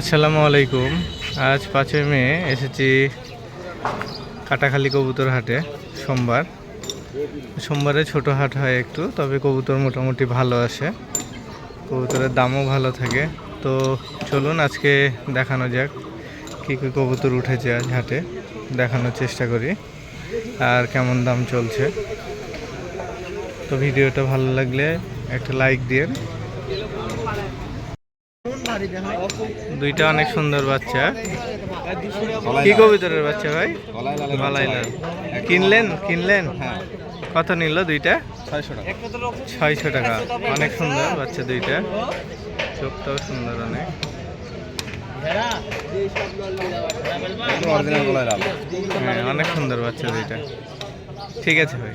আসসালামু আলাইকুম। আজ পাঁচই মে, এসেছি কাটাখালি কবুতর হাটে, সোমবার। সোমবারে ছোট হাট হয় একটু, তবে কবুতর মোটামুটি ভালো আসে। কবুতরের দামও ভালো থাকে। তো চলুন আজকে দেখানো যাক কী কী কবুতর উঠেছে আজ হাটে। দেখানোর চেষ্টা করি, আর কেমন দাম চলছে। তো ভিডিওটা ভালো লাগলে একটা লাইক দিয়ে দুইটা অনেক সুন্দর বাচ্চা। কি কবিতরের বাচ্চা ভাই? বালাই লাল। কিনলেন? কিনলেন? হ্যাঁ। কত নিল দুইটা? ছয়শো টাকা। অনেক সুন্দর বাচ্চা দুইটা। চোখটাও সুন্দর অনেক। হ্যাঁ অনেক সুন্দর বাচ্চা দুইটা। ঠিক আছে ভাই।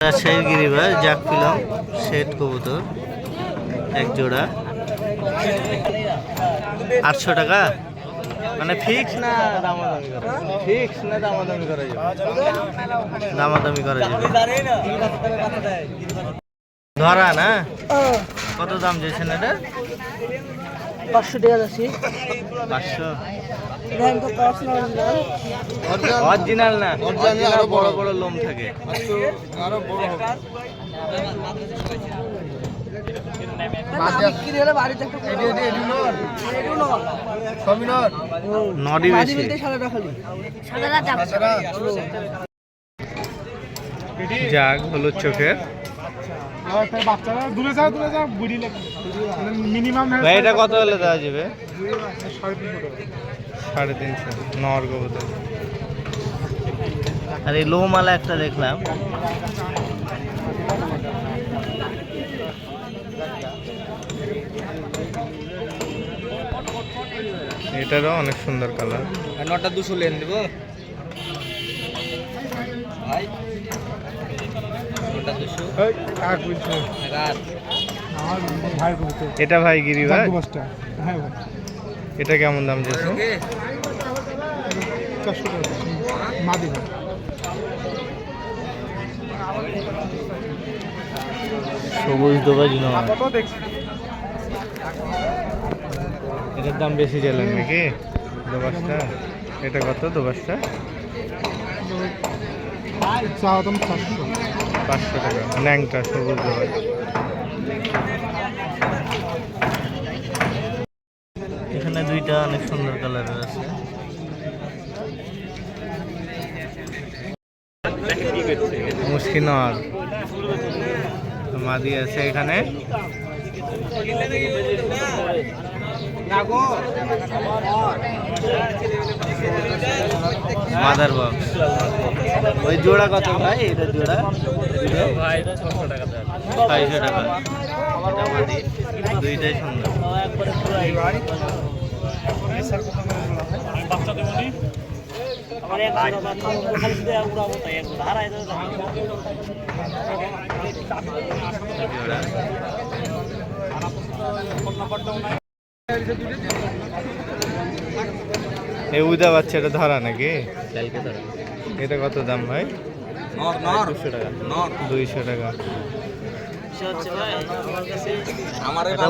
রাজশাহীর গিরিবাস জাক পিলাম সেট কবুতর এক জোড়া। আটশো টাকা? মানে ফিক্স না দামাদামি করা। ফিক্স না দামাদামি করা যাবে। দামাদামি করা যাবে। ধরা না? কত দাম দিয়েছেন এটা? পাঁচশো টাকা যাচ্ছি। পাঁচশো? অরিজিনাল না? অরিজিনাল বড়। বড় লোম থাকে। আরও বড় হবে বিক্রি হলে বাড়িতে একটু সমিনর নডি বেশি। যাক হলুদ চোখের। বাচ্চারা দূরে যাও দূরে যাও বুড়ি লাগে। মিনিমাম এটা কত হলে দেওয়া যাবে? সাড়ে তিনশো তিনশো। আর এই লোমালা একটা দেখলাম। এটারও অনেক সুন্দর কালার। নটা দুশো লেন দেব? ভাই নটা দুশো। এটা ভাই গিরি ভাই। হ্যাঁ ভাই। এটা কেমন দাম দিয়েছে সবুজ কত দেখছি। এটার দাম বেশি চাইলেন নাকি? দোবাসটা এটা কত দোবাসটা পাঁচশো। টাকা। ন্যাংটা সবুজ এখানে দুইটা অনেক সুন্দর কালারের আছে। মুশকিনর। মাদি আছে এখানে। মাদার বক্স ওই জোড়া কত ভাই? এটা জোড়া? ভাই ছয়শো টাকা ছয়শো টাকা। দুইটাই সুন্দর। এই উদা বাচ্চাটা ধরা নাকি? এটা কত দাম ভাই? দুশো টাকা। দুইশো টাকা। আমার এটা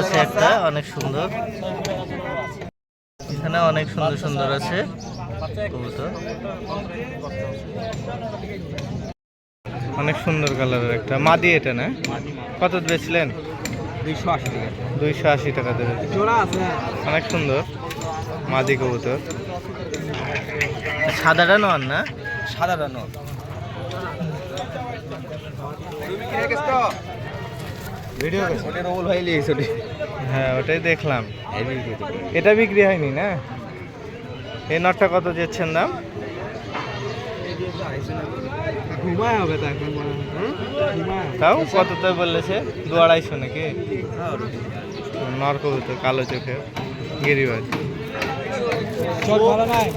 আছে একটা অনেক সুন্দর। এখানে অনেক সুন্দর সুন্দর আছে। কবুতর। অনেক সুন্দর কালারের একটা। মাদি এটা না? কত বেচলেন দুইশো আশি টাকা। দুইশো আশি টাকা দেবে। অনেক সুন্দর। মাদি কবুতর। সাদাটা নন না? সাদাটা ভিডিও ভাই লিয়েছে হ্যাঁ ওটাই দেখলাম। এটা বিক্রি হয়নি না? এই নটটা কত যাচ্ছেন দাম? হয়। তাও? কত তো বললেছে দু আড়াইশো নাকি? নর কবুতর কালো চোখে গিরিবাজ। চোখ ভালো নাই।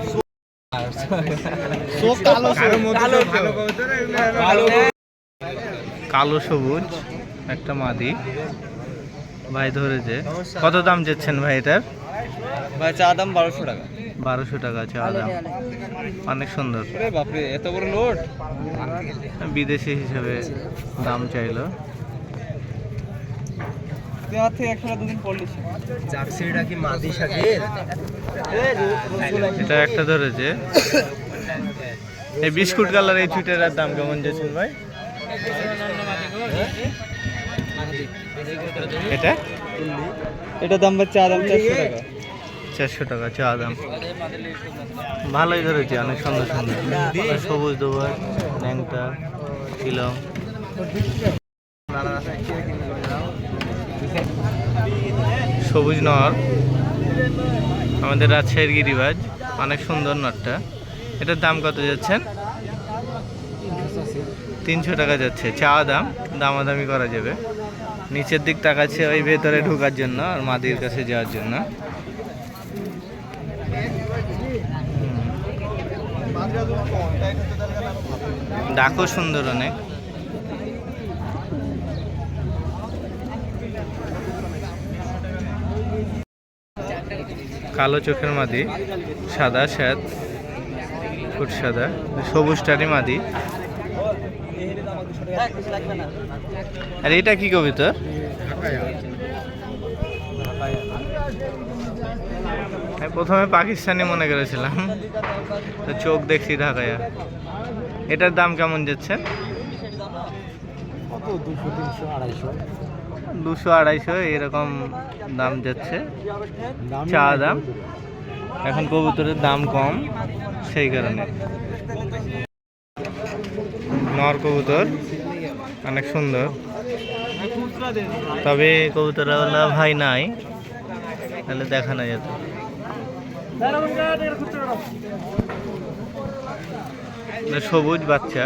কালো সবুজ। একটা মাদি। ভাই ধরেছে। কত দাম যাচ্ছেন ভাই এটার? ভাই চা দাম বারোশো টাকা। বারোশো টাকা আছে দাম। অনেক। সুন্দর। বাপরে এত বড় লোড? বিদেশি হিসেবে দাম চাইলো। তুই আমার থেকে একশো দুদিন পড়লিস জার্সিটা কি মাদি শাকের এটা একটা ধরেছে। এই বিস্কুট কালার এই ছুটের দাম কেমন যাচ্ছেন ভাই? এটা? এটা দাম পাচ্ছে আদাম চারশো টাকা। চারশো টাকা চা দাম। ভালোই ধরেছে অনেক সুন্দর সুন্দর। সবুজ দুবার ল্যাংটা শিলং। সবুজ নর। আমাদের রাজশাহীর গিরিবাজ, অনেক সুন্দর নটটা এটার দাম কত যাচ্ছেন? তিনশো টাকা যাচ্ছে। চা দাম, দামাদামি করা যাবে। নিচের দিক তাকাচ্ছে ওই ভেতরে ঢোকার জন্য আর মাদির কাছে যাওয়ার জন্য। ডাকও সুন্দর অনেক। কালো চোখের মাদি, সাদা শ্যাত ফুট সাদা সবুজটারই মাদি। আর এটা কি কবিতর আমি প্রথমে পাকিস্তানি মনে করেছিলাম। তো চোখ দেখছি ঢাকায়। এটার দাম কেমন যাচ্ছে? কত? দুশো, তিনশো, আড়াইশো। দুশো আড়াইশো এরকম দাম যাচ্ছে। চা দাম। এখন কবুতরের দাম কম সেই কারণে। নর কবুতর অনেক সুন্দর। তবে কবুতরওয়ালা ভাই নাই তাহলে দেখা না যেত। সবুজ বাচ্চা।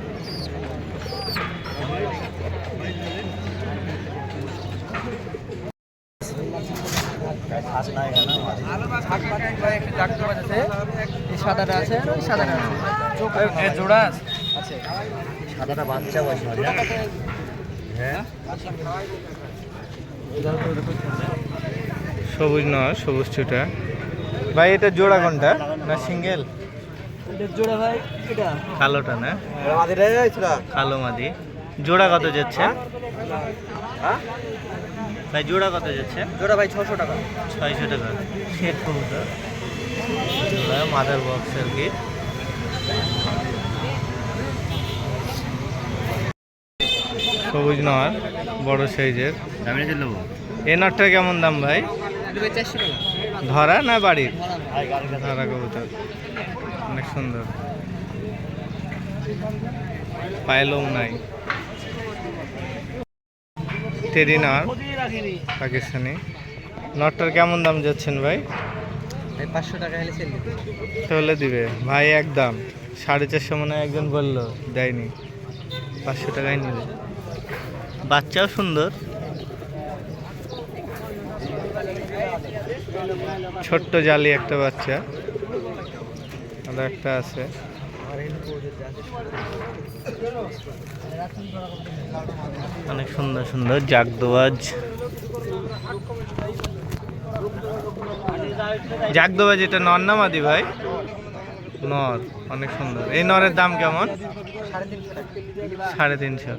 সাদাটা আছে ওই সাদাটা আছে। জোড়া আছে। সাদাটা বাচ্চা বয়স হ্যাঁ সবুজ নয় সবুজ ছুটা। ভাই এটা জোড়া কোনটা? না সিঙ্গেল? জোড়া ভাই এটা। কালোটা না? কালো মাদি। জোড়া কত যাচ্ছে? ভাই জোড়া কত যাচ্ছে? জোড়া ভাই ছশো টাকা। ছয়শো টাকা। সেট কবুতর। মাদার বক্স আর কি সবুজ নয় বড় সাইজের। এ নটটা কেমন দাম ভাই? ধরা না বাড়ির? ধরা কবুতর। অনেক সুন্দর। পায়েলও নাই। টেরি নর পাকিস্তানি। নটটার কেমন দাম যাচ্ছেন ভাই? পাঁচশো টাকা হলে তাহলে দিবে। ভাই একদম সাড়ে চারশো মনে একজন বলল দেয়নি। পাঁচশো টাকায় নিবে। বাচ্চাও সুন্দর। ছোট্ট জালি একটা বাচ্চা। আর একটা আছে। অনেক সুন্দর সুন্দর জাগদোয়াজ। জাগদোবাজ এটা নর না মাদি ভাই? নর, অনেক সুন্দর। এই নরের দাম কেমন? সাড়ে তিনশো।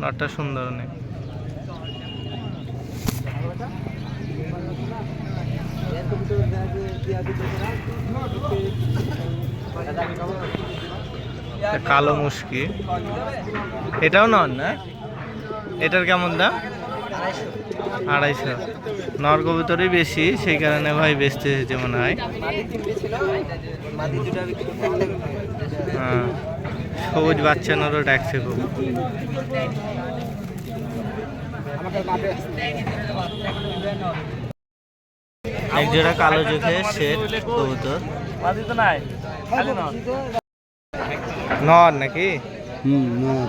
নরটা সুন্দর অনেক। কালো মুশকি। এটাও নর না? এটার কেমন দাম? আড়াইশো। নর কবুতরই বেশি সেই কারণে ভাই বেচতে এসেছে মনে হয়। হ্যাঁ সবুজ বাচ্চা নরও ডাকছে খুব। এক জোড়া কালো চোখে সেট কবুতর। নর নাকি? হুম নর।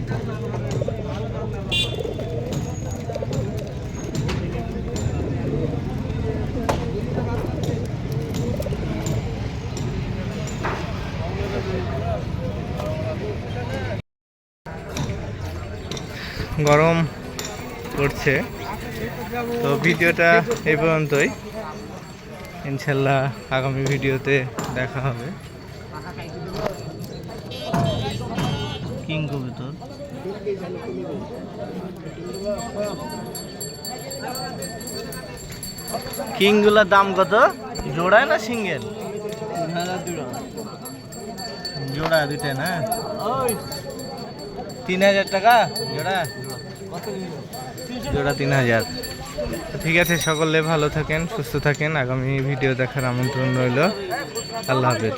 গরম পড়ছে। তো ভিডিওটা এই পর্যন্তই। ইনশাল্লাহ আগামী ভিডিওতে দেখা হবে। কিং কবুতর কিংগুলোর দাম কত? জোড়ায় না সিঙ্গেল? জোড়া দুইটা না? তিন হাজার টাকা? জোড়া জোড়া তিন হাজার। ঠিক আছে, সকলে ভালো থাকেন, সুস্থ থাকেন। আগামী ভিডিও দেখার আমন্ত্রণ রইল। আল্লাহ হাফেজ।